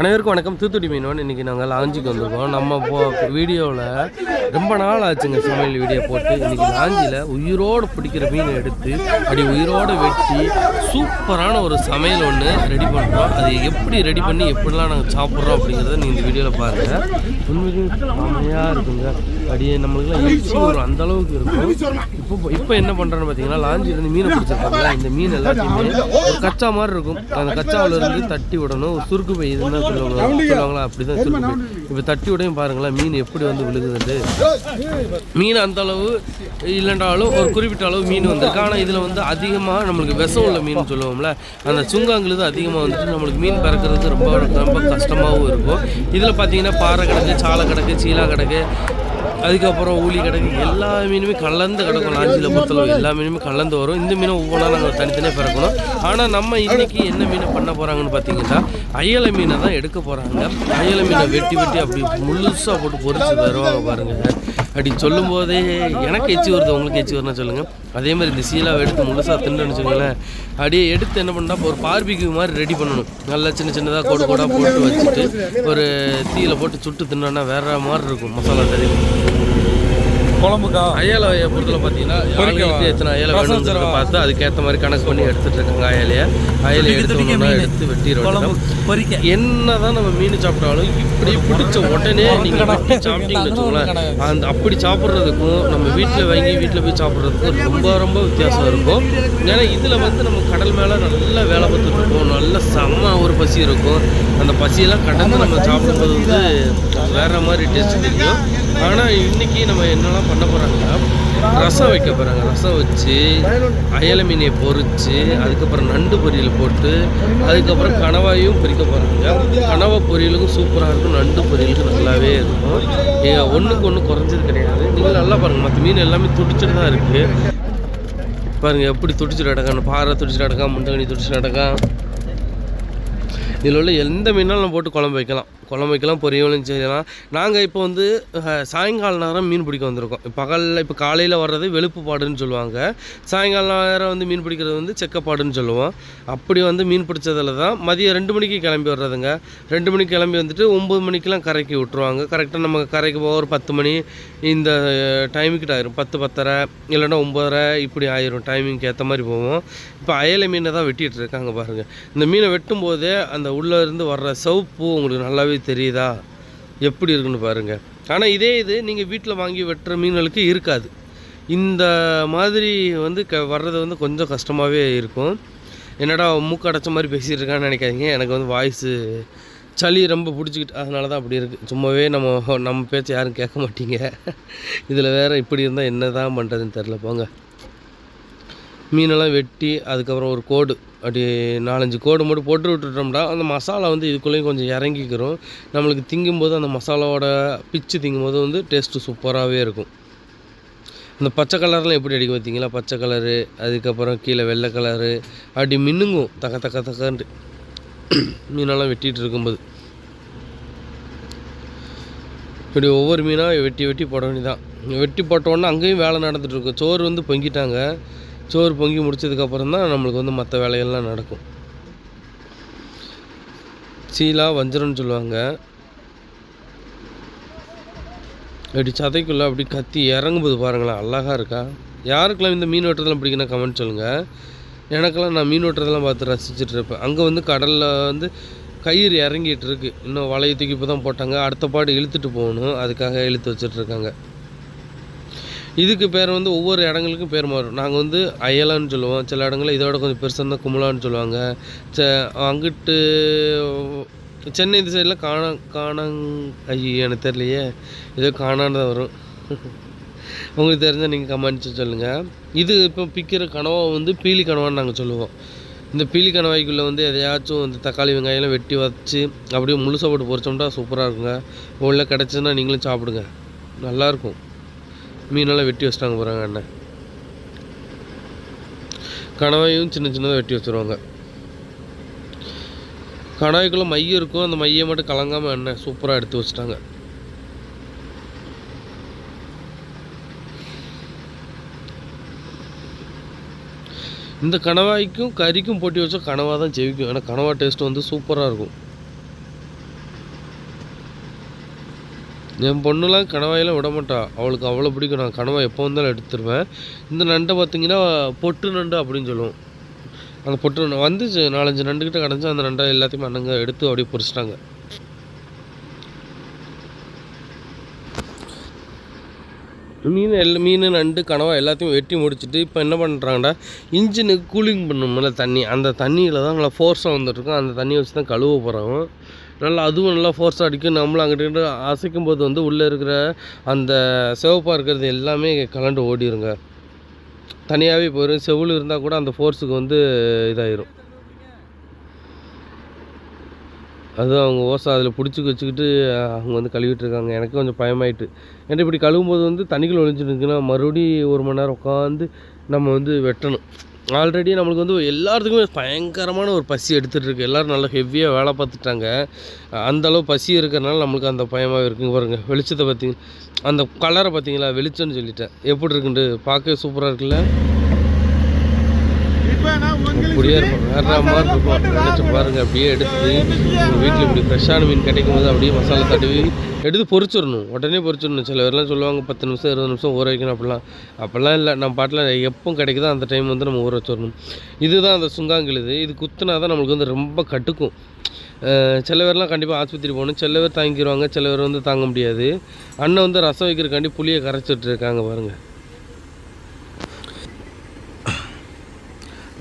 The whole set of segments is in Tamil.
அனைவருக்கும் வணக்கம். தூத்துக்குடி மீனவன் இன்றைக்கி நாங்கள் லாஞ்சிக்கு வந்திருக்கோம். நம்ம போ வீடியோவில் ரொம்ப நாள் ஆச்சுங்க சமையல் வீடியோ போட்டு. இன்றைக்கி லாஞ்சியில் உயிரோடு பிடிக்கிற மீனை எடுத்து அப்படி உயிரோடு வெட்டி சூப்பரான ஒரு சமையல் ஒன்று ரெடி பண்ணுறோம் அது எப்படி ரெடி பண்ணி எப்படிலாம் நாங்கள் சாப்பிட்றோம் அப்படிங்கிறத நீங்கள் இந்த வீடியோவில் பாருங்கள் உண்மைக்கும் செமையாக இருக்குங்க. அப்படியே நம்மளுக்குலாம் எச்சி வரும் அந்த அளவுக்கு இருக்கும். இப்போ இப்போ என்ன பண்ணுறோன்னு பார்த்தீங்கன்னா லாஞ்சிலேருந்து மீனை பிடிச்சிருக்காங்களா இந்த மீன் எல்லாத்தையுமே ஒரு கச்சா மாதிரி இருக்கும். அந்த கச்சாவில் இருந்து தட்டி விடணும். ஒரு சுருக்கு பை இதுதான் சொல்லுவாங்களா? அப்படி தான் இப்போ தட்டி விடையும் பாருங்களேன் மீன் எப்படி வந்து விழுகுதுண்டு மீன் அந்த அளவு இல்லைன்றாலும் ஒரு குறிப்பிட்ட அளவு மீன் வந்திருக்கு. ஆனால் இதில் வந்து அதிகமாக நம்மளுக்கு விஷம் உள்ள மீன் சொல்லுவோம்ல அந்த சுங்காங்கிலது அதிகமாக வந்துட்டு நம்மளுக்கு மீன் பறக்கிறது ரொம்ப ரொம்ப கஷ்டமாகவும் இருக்கும். இதில் பார்த்தீங்கன்னா பாறை கிடக்கு சாலை கிடக்கு சீலா கிடக்கு அதுக்கப்புறம் ஊழி கிடக்கு. எல்லா மீனுமே கலந்து கிடக்கும். லாஞ்சியில் பொறுத்தளவு எல்லா மீனுமே கலந்து வரும். இந்த மீனை ஒவ்வொன்றா நாங்கள் தனித்தனியாக பிறக்கணும். ஆனால் நம்ம இன்றைக்கி என்ன மீனை பண்ண போகிறாங்கன்னு பார்த்தீங்கன்னா அயலை மீனை தான் எடுக்க போகிறாங்க அயலை மீனை வெட்டி வெட்டி அப்படி முழுசாக போட்டு பொறிச்சு தருவாங்க பாருங்கள் அப்படி சொல்லும் போதே எனக்கு எச்சி வருது உங்களுக்கு எச்சி வரணும் சொல்லுங்கள் அதே மாதிரி இந்த சீலாவை எடுத்து முழுசாக தின்னு வச்சுக்கோங்களேன். அப்படியே எடுத்து என்ன பண்ணால் ஒரு பார்பிக்யூ மாதிரி ரெடி பண்ணணும். நல்லா சின்ன சின்னதாக கோடு கோடாக போட்டு வச்சுட்டு ஒரு தீயில போட்டு சுட்டு தின்னோன்னா வேற மாதிரி இருக்கும் மசாலா கறி குழம்புக்கா? அயலையை பொறுத்தல பார்த்தீங்கன்னா ஆளுங்களுக்கு எத்தனை அயலை பார்த்து அதுக்கேற்ற மாதிரி கணக்கு பண்ணி எடுத்துட்டு இருக்காங்க அயலையை. அயலை எடுத்து எடுத்து வெட்டிடுவாங்க பொரிக்க என்னதான் நம்ம மீன் சாப்பிட்டாலும் இப்படி பிடிச்ச உடனே நீங்க வெட்டி சாப்பிட்டீங்கன்னு வச்சுக்கோங்களேன். அந்த அப்படி சாப்பிட்றதுக்கும் நம்ம வீட்டில் வாங்கி வீட்டில் போய் சாப்பிட்றதுக்கும் ரொம்ப ரொம்ப வித்தியாசம் இருக்கும். ஏன்னா இதில் வந்து நம்ம கடல் மேலே நல்லா வேலை பார்த்துட்டு இருப்போம் நல்ல செம்ம ஒரு பசி இருக்கும். அந்த பசியெல்லாம் கடந்து நம்ம சாப்பிடும்போது வந்து வேற மாதிரி டேஸ்ட் தெரியும். ஆனால் இன்னைக்கு நம்ம என்னெல்லாம் பண்ண போகிறாங்கன்னா ரசம் வைக்க போகிறாங்க ரசம் வச்சு அயல மீனை பொறிச்சு அதுக்கப்புறம் நண்டு பொரியல் போட்டு அதுக்கப்புறம் கனவாயும் பொரிக்க போகிறாங்க கனவா பொரியலுக்கும் சூப்பராக இருக்கும். நண்டு பொரியலுக்கும் நல்லாவே இருக்கும். ஏ, ஒன்றுக்கு ஒன்று குறைஞ்சது கிடையாது. நீங்கள் நல்லா பாருங்கள் மற்ற மீன் எல்லாமே துடிச்சிட்டு தான் இருக்குது பாருங்கள் எப்படி துடிச்சிட்டு கிடக்கான் பாறை துடிச்சிட்டு நடக்கா முண்டகனி துடிச்சிட்டு நடக்கா இதில் உள்ள எந்த மீனாலும் நம்ம போட்டு குழம்பு வைக்கலாம். குழம்புக்கெல்லாம் பொரியலும் செய்யலாம். நாங்கள் இப்போ வந்து சாயங்கால நேரம் மீன் பிடிக்க வந்திருக்கோம். பகலில் இப்போ காலையில் வர்றது வெளுப்புப்பாடுன்னு சொல்லுவாங்க. சாயங்கால நேரம் வந்து மீன் பிடிக்கிறது வந்து செக்கப்பாடுன்னு சொல்லுவோம். அப்படி வந்து மீன் பிடிச்சதில் தான் மதியம் ரெண்டு மணிக்கு கிளம்பி வர்றதுங்க. ரெண்டு மணிக்கு கிளம்பி வந்துட்டு ஒம்பது மணிக்கெலாம் கரைக்கு விட்டுருவாங்க. கரெக்டாக நம்ம கரைக்கு போக ஒரு பத்து மணி இந்த டைமுக்கிட்ட ஆயிரும். பத்து பத்தரை இல்லைன்னா ஒம்பதரை இப்படி ஆயிரும். டைமிங்க்கு ஏற்ற மாதிரி போவோம். இப்போ அயலை மீனை தான் வெட்டிகிட்டு இருக்காங்க பாருங்கள் இந்த மீனை வெட்டும் போதே அந்த உள்ளே இருந்து வர்ற சிவப்பு உங்களுக்கு நல்லாவே தெரியுதா? எப்படி இருக்குன்னு பாருங்கள் ஆனால் இதே இது நீங்கள் வீட்டில் வாங்கி வெட்டுற மீன்களுக்கு இருக்காது. இந்த மாதிரி வந்து க வர்றது வந்து கொஞ்சம் கஷ்டமாகவே இருக்கும். என்னடா மூக்கு அடைச்ச மாதிரி பேசிகிட்டு இருக்கான்னு நினைக்காதீங்க. எனக்கு வந்து வாய்ஸு சளி ரொம்ப பிடிச்சிக்கிட்டு அதனால தான் அப்படி இருக்குது சும்மாவே நம்ம நம்ம பேச்சை யாரும் கேட்க மாட்டீங்க. இதில் வேறு இப்படி இருந்தால் என்ன தான் பண்ணுறதுன்னு தெரில போங்க. மீனெல்லாம் வெட்டி அதுக்கப்புறம் ஒரு கோடு அப்படி நாலஞ்சு கோடு மட்டும் போட்டு விட்டுட்டோம்னா அந்த மசாலா வந்து இதுக்குள்ளேயும் கொஞ்சம் இறங்கிக்கிறோம். நம்மளுக்கு திங்கும்போது அந்த மசாலாவோட பிச்சு திங்கும்போது வந்து டேஸ்ட்டு சூப்பராகவே இருக்கும். அந்த பச்சை கலர்லாம் எப்படி அடிக்கும் பார்த்தீங்களா? பச்சை கலரு அதுக்கப்புறம் கீழே வெள்ளை கலரு அப்படி மின்னுங்கும் தக்க தக்க தக்கன்ட்டு மீனெல்லாம் வெட்டிகிட்டு இருக்கும்போது. இப்படி ஒவ்வொரு மீனாக வெட்டி வெட்டி போட வேண்டியதான் வெட்டி போட்டோன்னே அங்கேயும் வேலை நடந்துட்டு இருக்கும் சோறு வந்து பொங்கிட்டாங்க. சோறு பொங்கி முடிச்சதுக்கப்புறம் தான் நம்மளுக்கு வந்து மற்ற வேலைகள்லாம் நடக்கும். சீலா வஞ்சரம்னு சொல்லுவாங்க. அப்படி சதைக்குள்ளே அப்படி கத்தி இறங்கும்போது பாருங்களேன் அழகாக இருக்கா? யாருக்கெல்லாம் இந்த மீன் வெட்டுறதெல்லாம் பிடிக்குன்னா கமெண்ட் சொல்லுங்கள் எனக்கெல்லாம் நான் மீன் வெட்டுறதெல்லாம் பார்த்து ரசிச்சுட்டு இருப்பேன். அங்கே வந்து கடலில் வந்து கயிறு இறங்கிட்டு இருக்கு. இன்னும் வலையை தூக்கி இப்போ தான் போட்டாங்க. அடுத்த பாடு இழுத்துட்டு போகணும். அதுக்காக இழுத்து வச்சுட்ருக்காங்க இதுக்கு பேர் வந்து ஒவ்வொரு இடங்களுக்கும் பேர் மாறும். நாங்கள் வந்து அயலான்னு சொல்லுவோம். சில இடங்களில் இதோட கொஞ்சம் பெருசாக இருந்தால் கும்பலான்னு சொல்லுவாங்க. ச அங்கிட்டு சென்னை இந்த சைடில் காணா காணாங் ஐயோ எனக்கு தெரியலையே. ஏதோ காணான்னு தான் வரும். உங்களுக்கு தெரிஞ்சால் நீங்கள் கமெண்ட்ஸ் சொல்லுங்கள் இது இப்போ பிக்கிற கனவா வந்து பீலி கனவான்னு நாங்கள் சொல்லுவோம். இந்த பீலி கணவாய்க்குள்ளே வந்து எதையாச்சும் இந்த தக்காளி வெங்காயம்லாம் வெட்டி வச்சு அப்படியே முழுசாக போட்டு பொறிச்சோம்னா சூப்பராக இருக்குங்க. உள்ள கிடச்சுன்னா நீங்களும் சாப்பிடுங்க. நல்லாயிருக்கும் மீனெல்லாம் வெட்டி வச்சிட்டாங்க போகிறாங்க அண்ணன். கணவாயும் சின்ன சின்னதாக வெட்டி வச்சுருவாங்க. கணவாய்க்குள்ளே மையம் இருக்கும். அந்த மையை மட்டும் கலங்காமல் எண்ணெய் சூப்பராக எடுத்து வச்சுட்டாங்க. இந்த கணவாய்க்கும் கறிக்கும் போட்டி வச்சா கனவா தான் ஜெயிக்கும். ஏன்னா கனவா டேஸ்ட் வந்து சூப்பராக இருக்கும். என் பொண்ணுலாம் கணவாயெல்லாம் விட அவளுக்கு அவ்வளோ பிடிக்கும். நான் கணவாய் எப்போ வந்தாலும் எடுத்துருவேன். இந்த நண்டை பார்த்தீங்கன்னா பொட்டு நண்டு அப்படின்னு சொல்லுவோம். அந்த பொட்டு நண்டு வந்துச்சு நாலஞ்சு நண்டுக்கிட்ட கிடச்சி அந்த நண்டை எல்லாத்தையுமே அண்ணங்க எடுத்து அப்படியே பொரிச்சிட்டாங்க. மீன் எல்லா மீன் நண்டு கனவா எல்லாத்தையும் வெட்டி முடிச்சுட்டு இப்போ என்ன பண்ணுறாங்கடா இன்ஜினுக்கு கூலிங் பண்ணணும்ல தண்ணி. அந்த தண்ணியில் தான் நல்லா ஃபோர்ஸாக வந்துட்டுருக்கோம் அந்த தண்ணியை வச்சு தான் கழுவ போகிறாங்க நல்லா அதுவும் நல்லா ஃபோர்ஸாக அடிக்கும். நம்மளும் அங்கிட்டு அசைக்கும் போது வந்து உள்ளே இருக்கிற அந்த சிவப்பாக இருக்கிறது எல்லாமே கலண்டு ஓடிருங்க. தனியாகவே போயிடும் செவில் இருந்தால் கூட அந்த ஃபோர்ஸுக்கு வந்து இதாயிரும். அதுவும் அவங்க ஓசை அதில் பிடிச்சி வச்சுக்கிட்டு அவங்க வந்து கழுவிட்டு இருக்காங்க. எனக்கு கொஞ்சம் பயமாயிட்டு. ஏன்னா இப்படி கழுவும்போது வந்து தண்ணிக்குள்ள ஒழிஞ்சிருக்குன்னா மறுபடியும் ஒரு மணி நேரம் உட்காந்து நம்ம வந்து வெட்டணும். ஆல்ரெடி நம்மளுக்கு வந்து எல்லாத்துக்குமே பயங்கரமான ஒரு பசி எடுத்துகிட்டுருக்கு எல்லோரும் நல்லா ஹெவியாக வேலை பார்த்துட்டாங்க. அந்தளவு பசி இருக்கிறனால நம்மளுக்கு அந்த பயமாக இருக்குங்க பாருங்கள் வெளிச்சத்தை பார்த்தீங்க அந்த கலரை பார்த்தீங்களா? வெளிச்சம்னு சொல்லிட்டேன். எப்படி இருக்குன்ட்டு? பார்க்கவே சூப்பராக இருக்குல்ல? அப்படியே இருக்கும். வேற மாதிரி இருக்கும்? நினச்சி பாருங்கள் அப்படியே எடுத்து உங்கள் வீட்டில் இப்படி ஃப்ரெஷ்ஷான மீன் கிடைக்கும் போது அப்படியே மசாலா தடவி எடுத்து பொறிச்சிடணும் உடனே பொறிச்சிடணும் சில பேர்லாம் சொல்லுவாங்க பத்து நிமிஷம் இருபது நிமிஷம் ஊற வைக்கணும். அப்படிலாம். அப்படிலாம் இல்லை. நம்ம பாட்டில் எப்போ கிடைக்குதோ அந்த டைம் வந்து நம்ம ஊற வச்சிடணும். இதுதான் அந்த சுங்காங்கிழுது இது. குத்துனா தான் நம்மளுக்கு வந்து ரொம்ப கட்டுக்கும். சில பேர்லாம் கண்டிப்பாக ஆஸ்பத்திரி போகணும். சில பேர் தாங்கிடுவாங்க சில பேர் வந்து தாங்க முடியாது. அண்ணன் வந்து ரசம் வைக்கிறக்காண்டி புளியை கரைச்சிட்டு இருக்காங்க பாருங்கள்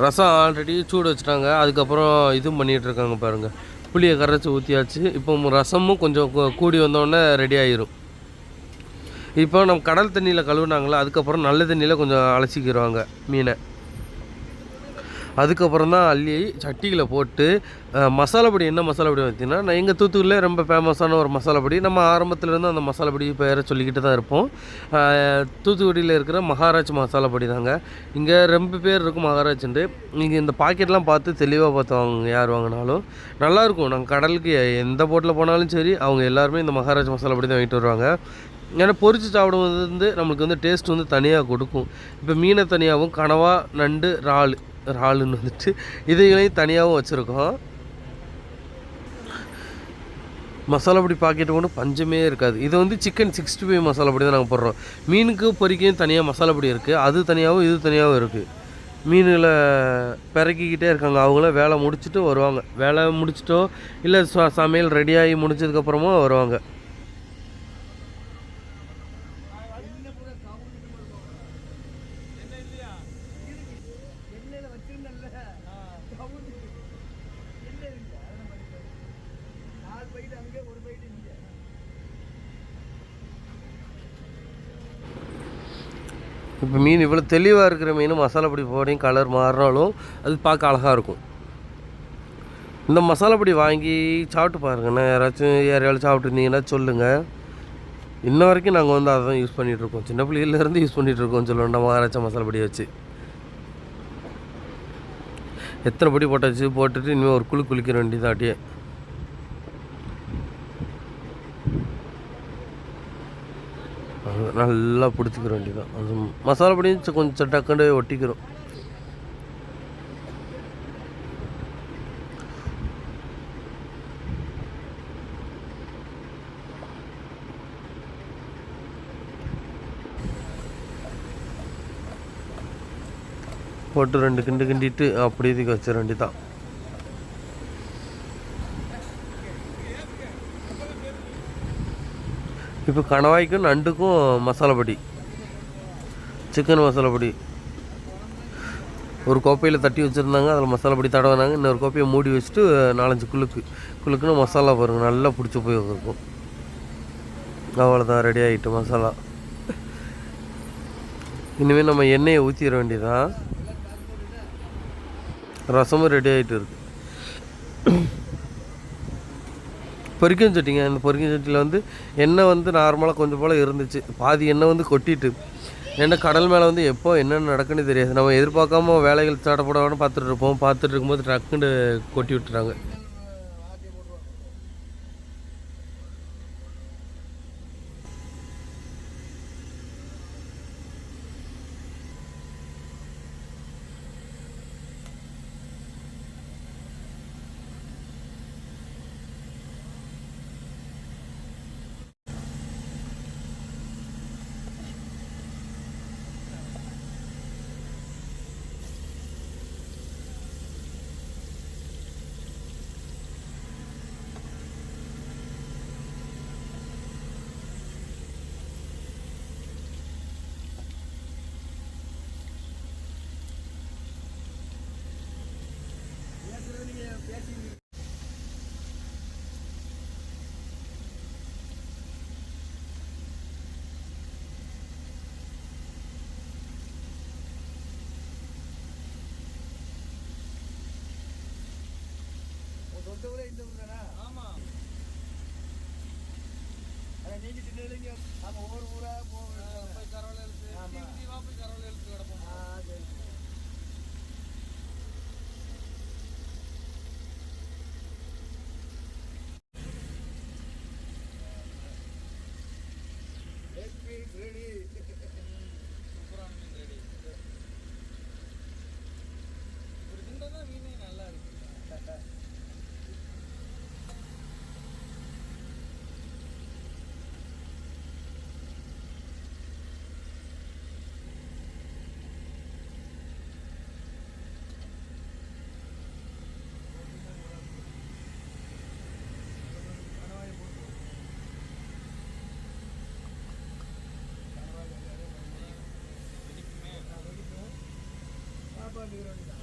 ரசம் ஆல்ரெடி சூடு வச்சுட்டாங்க. அதுக்கப்புறம் இதுவும் பண்ணிகிட்டு இருக்காங்க பாருங்கள் புளியை கரைச்சி ஊற்றியாச்சு இப்போ ரசமும் கொஞ்சம் கூடி வந்தோடனே ரெடி ஆயிரும். இப்போ நம்ம கடல் தண்ணியில் கழுவுனாங்களா அதுக்கப்புறம் நல்ல தண்ணியில் கொஞ்சம் அலசிக்கிடுவாங்க மீனை. அதுக்கப்புறம் தான் அள்ளி சட்டியில் போட்டு அஹ், மசாலா பொடி என்ன மசாலா பொடி பார்த்தீங்கன்னா நான் எங்கள் தூத்துக்குடியில் ரொம்ப ஃபேமஸான ஒரு மசாலா பொடி. நம்ம ஆரம்பத்துலேருந்து அந்த மசாலா பொடி பேரை சொல்லிக்கிட்டு தான் இருப்போம். தூத்துக்குடியில் இருக்கிற மகாராஜ் மசாலா பொடி தாங்க. இங்கே ரொம்ப பேர் இருக்கும் மகாராஜ்ன்ட்டு நீங்கள் இந்த பாக்கெட்லாம் பார்த்து தெளிவாக பார்த்து வாங்குங்க யார் வாங்கினாலும். நல்லாயிருக்கும் நாங்கள் கடலுக்கு எந்த போட்டில் போனாலும் சரி அவங்க எல்லாருமே இந்த மகாராஜ் மசாலா பொடி தான் வாங்கிட்டு வருவாங்க. ஏன்னா பொறிச்சு சாப்பிடும்போது வந்து நம்மளுக்கு வந்து டேஸ்ட் வந்து தனியாக கொடுக்கும். இப்போ மீனை தனியாகவும் கனவா நண்டு இறால் இறாலுன்னு வந்துட்டு இதைகளையும் தனியாகவும் வச்சுருக்கோம். மசாலா பொடி பாக்கெட் ஒன்று பஞ்சமே இருக்காது. இது வந்து சிக்கன் சிக்ஸ்டி ஃபைவ் மசாலா பொடி தான் நாங்கள் போடுறோம். மீனுக்கு பொறிக்கையும் தனியாக மசாலா பொடி இருக்குது அது தனியாகவும் இது தனியாகவும் இருக்குது மீன்களை பிறக்கிக்கிட்டே இருக்காங்க. அவங்கள வேலை முடிச்சுட்டு வருவாங்க. வேலை முடிச்சிட்டோ இல்லை ச- சமையல் ரெடியாகி முடிச்சதுக்கப்புறமா வருவாங்க. இப்போ மீன் இவ்வளோ தெளிவாக இருக்கிற மீன் மசாலா பொடி போடையும் கலர் மாறினாலும் அது பார்க்க அழகாக இருக்கும். இந்த மசாலா பொடி வாங்கி சாப்பிட்டு பாருங்கண்ணா யாராச்சும் யாரையாலும் சாப்பிட்டுருந்தீங்கன்னா சொல்லுங்கள் இன்ன வரைக்கும் நாங்கள் வந்து அதை தான் யூஸ் பண்ணிகிட்ருக்கோம் சின்ன பிள்ளையிலேருந்து யூஸ் பண்ணிகிட்ருக்கோம் சொல்லுவோம் மகாராஜா மசாலா பொடி வச்சு. எத்தனை பொடி போட்டாச்சு? போட்டுட்டு இனிமேல் ஒரு குழு குளிக்கிற வேண்டியது அப்படியே அது நல்லா பிடிச்சிக்கிற வேண்டியதான் அது மசாலா பொடியும் கொஞ்சம் டக்குன்னு ஒட்டிக்கிறோம். போட்டு ரெண்டு கிண்டு கிண்டிட்டு அப்படி இதுக்கு வச்சிட வேண்டியதான் இப்போ கணவாய்க்கும் நண்டுக்கும் மசாலா பொடி. சிக்கன் மசாலா பொடி. ஒரு கோப்பையில் தட்டி வச்சுருந்தாங்க அதில் மசாலா பொடி தடவினாங்க இன்னொரு கோப்பையை மூடி வச்சுட்டு நாலஞ்சு குளுக்கு குளுக்குன்னு மசாலா பாருங்கள் நல்லா பிடிச்சி போய் இருக்கும் அவ்வளோதான் ரெடி ஆகிட்டு மசாலா. இனிமேல் நம்ம எண்ணெயை ஊற்றிட வேண்டியதான் ரசமும் ரெடி ஆகிட்டு இருக்குது பொறிக்கும் சட்டிங்க அந்த பொறிக்கும் சட்டியில் வந்து எண்ணெய் வந்து நார்மலாக கொஞ்சம் போல் இருந்துச்சு. பாதி எண்ணெய் வந்து கொட்டிட்டு. ஏன்னா கடல் மேலே வந்து எப்போ என்னென்ன நடக்குன்னு தெரியாது. நம்ம எதிர்பார்க்காம வேலைகள் தடப்படாமல் பார்த்துட்டு இருப்போம். பார்த்துட்டு இருக்கும்போது டக்குன்னு கொட்டி விட்டுறாங்க. நீங்க நம்ம ஊர் ஊரா போவோம் போய் கரவலை எழுத்து தீவா போய் கரவலை எழுத்து கிடப்போம் கிளி மீன் ரெடி ஒரு திண்டை தான் மீனே நல்லா இருக்கு ரெண்டு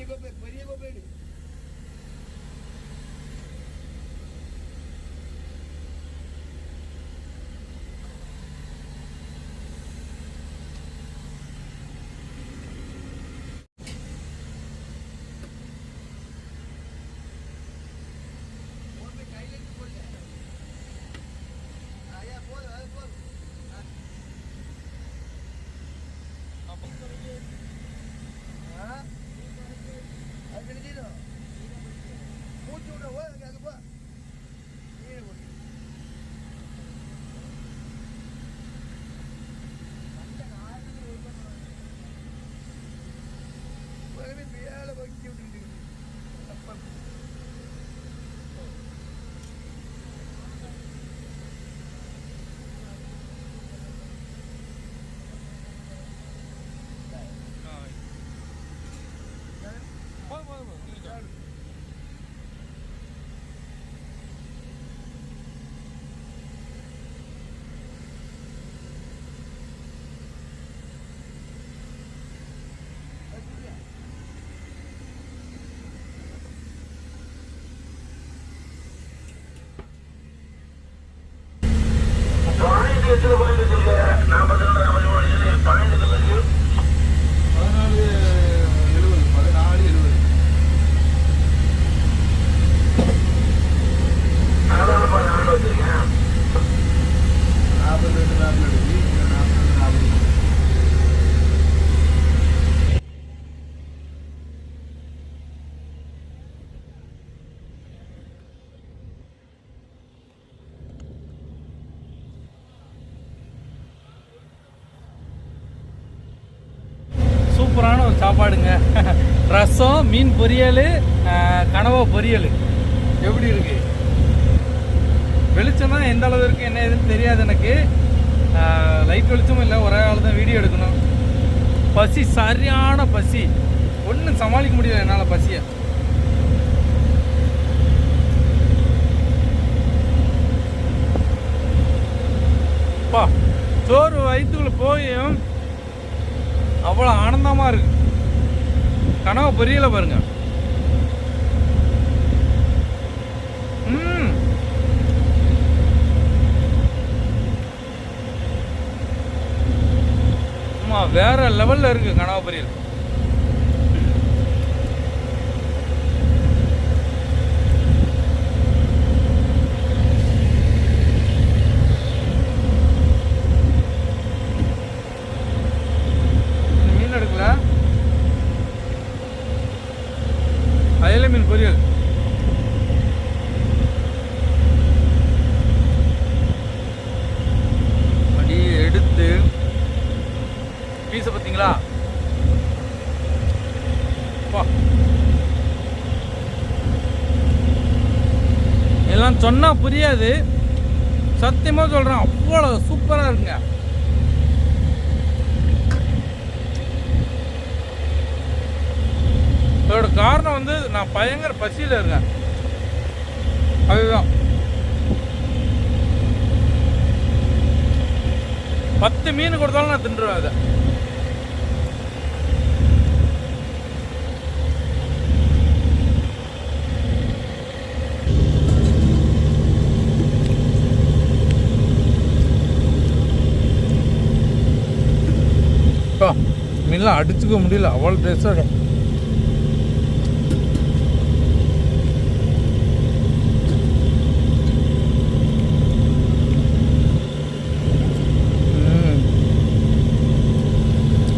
ಬರಿಗೋಬೇಡಿ ಬರಿಗೋಬೇಡಿ சூப்பரான ஒரு சாப்பாடுங்க. ரசம் மீன் பொரியல் கனவா பொரியல். எப்படி இருக்கு? வெளிச்சம் தான் எந்த அளவு இருக்கு என்ன ஏதுன்னு தெரியாது எனக்கு. லைட் வெளிச்சமும் இல்லை ஒரே ஆள் தான் வீடியோ எடுக்கணும். பசி சரியான பசி. ஒன்றும் சமாளிக்க முடியல என்னால் பசியை. பா சோறு வயிற்றுக்குள்ள போயும். அவ்வளோ ஆனந்தமாக இருக்கு. கனவு பொரியல பாருங்க. ம். வேற லெவல்ல இருக்கு கனவா பொரியல் இந்த மீன் எடுக்கல பொரியல் அப்படியே எடுத்து பீஸை பார்த்தீங்களா அப்பா. சொன்னால் புரியாது. சத்தியமாக சொல்கிறேன் அவ்வளோ சூப்பராக இருக்குங்க இதோட காரணம் வந்து நான் பயங்கர பசியில் இருக்கேன். அதுதான். பத்து மீன் கொடுத்தாலும் நான் தின்றுவேன் அதை அப்பா, மீன்லாம் அடிச்சுக்க முடியல. அவ்வளோ டேஸ்டாக இருக்கும்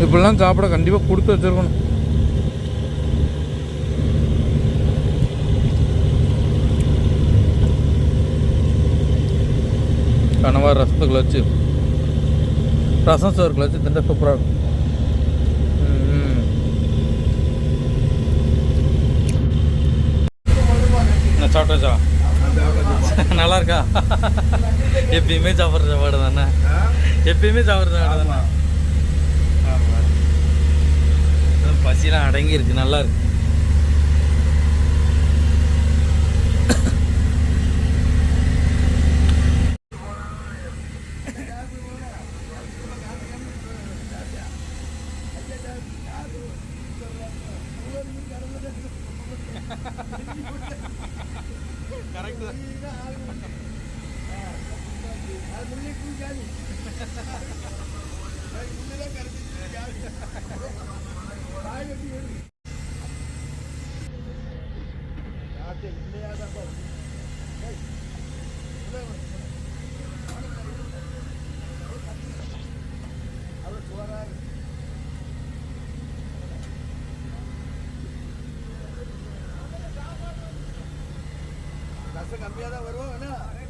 இப்படிலாம் சாப்பிட கண்டிப்பாக கொடுத்து வச்சிருக்கணும். கனவா ரசத்துக்குள்ள வச்சு ரசம் சோறுக்குள்ள வச்சு திண்ட சூப்பராக இருக்கும். நான் நல்லா இருக்கா? எப்பயுமே சாப்பிட்ற சாப்பாடு தானே? எப்பயுமே சாப்பிட்ற சாப்பாடு தானே? அதான் பசிலாம் அடங்கி இருக்கு நல்லா இருக்கு. Ha ha ha ha! என்ன அதே இதில் மாமா உங்களுக்கு